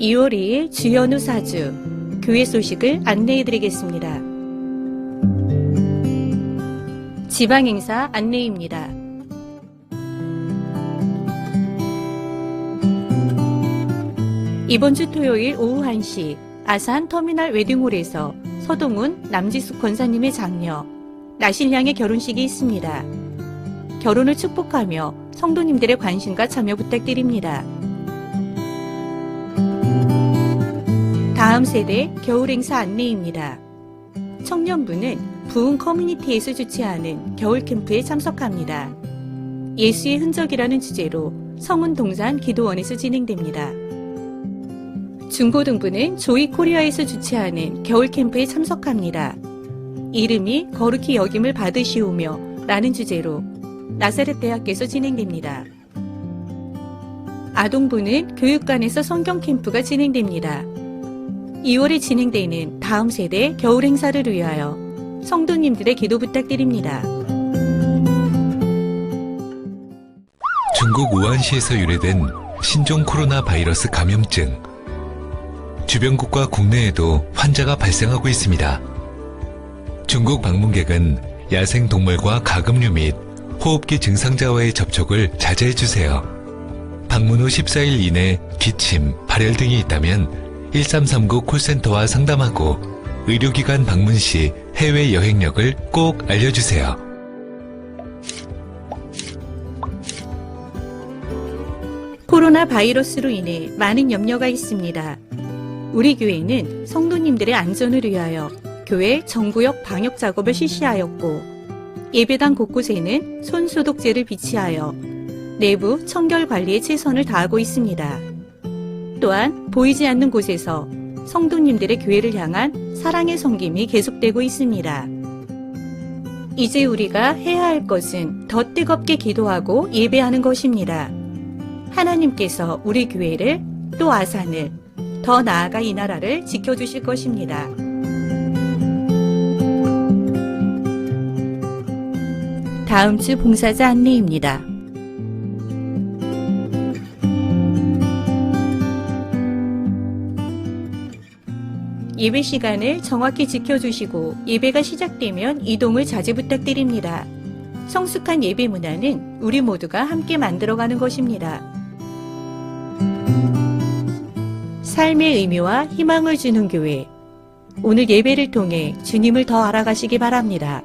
2월 2일 주연우 사주 교회 소식을 안내해 드리겠습니다. 지방 행사 안내입니다. 이번 주 토요일 오후 1시 아산 터미널 웨딩홀에서 서동훈 남지숙 권사님의 장녀 나신양의 결혼식이 있습니다. 결혼을 축복하며 성도님들의 관심과 참여 부탁드립니다. 다음 세대 겨울 행사 안내입니다. 청년부는 부흥 커뮤니티에서 주최하는 겨울 캠프에 참석합니다. 예수의 흔적이라는 주제로 성운 동산 기도원에서 진행됩니다. 중고등부는 조이 코리아에서 주최하는 겨울 캠프에 참석합니다. 이름이 거룩히 여김을 받으시오며 라는 주제로 나사렛 대학교에서 진행됩니다. 아동부는 교육관에서 성경 캠프가 진행됩니다. 2월에 진행되는 다음 세대 겨울 행사를 위하여 성도님들의 기도 부탁드립니다. 중국 우한시에서 유래된 신종 코로나 바이러스 감염증. 주변국과 국내에도 환자가 발생하고 있습니다. 중국 방문객은 야생 동물과 가금류 및 호흡기 증상자와의 접촉을 자제해 주세요. 방문 후 14일 이내 기침, 발열 등이 있다면 1339 콜센터와 상담하고 의료기관 방문 시 해외 여행력을 꼭 알려주세요. 코로나 바이러스로 인해 많은 염려가 있습니다. 우리 교회는 성도님들의 안전을 위하여 교회 정구역 방역 작업을 실시하였고 예배당 곳곳에는 손 소독제를 비치하여 내부 청결 관리에 최선을 다하고 있습니다. 또한 보이지 않는 곳에서 성도님들의 교회를 향한 사랑의 섬김이 계속되고 있습니다. 이제 우리가 해야 할 것은 더 뜨겁게 기도하고 예배하는 것입니다. 하나님께서 우리 교회를 또 아산을 더 나아가 이 나라를 지켜주실 것입니다. 다음 주 봉사자 안내입니다. 예배 시간을 정확히 지켜주시고 예배가 시작되면 이동을 자제 부탁드립니다. 성숙한 예배 문화는 우리 모두가 함께 만들어가는 것입니다. 삶의 의미와 희망을 주는 교회. 오늘 예배를 통해 주님을 더 알아가시기 바랍니다.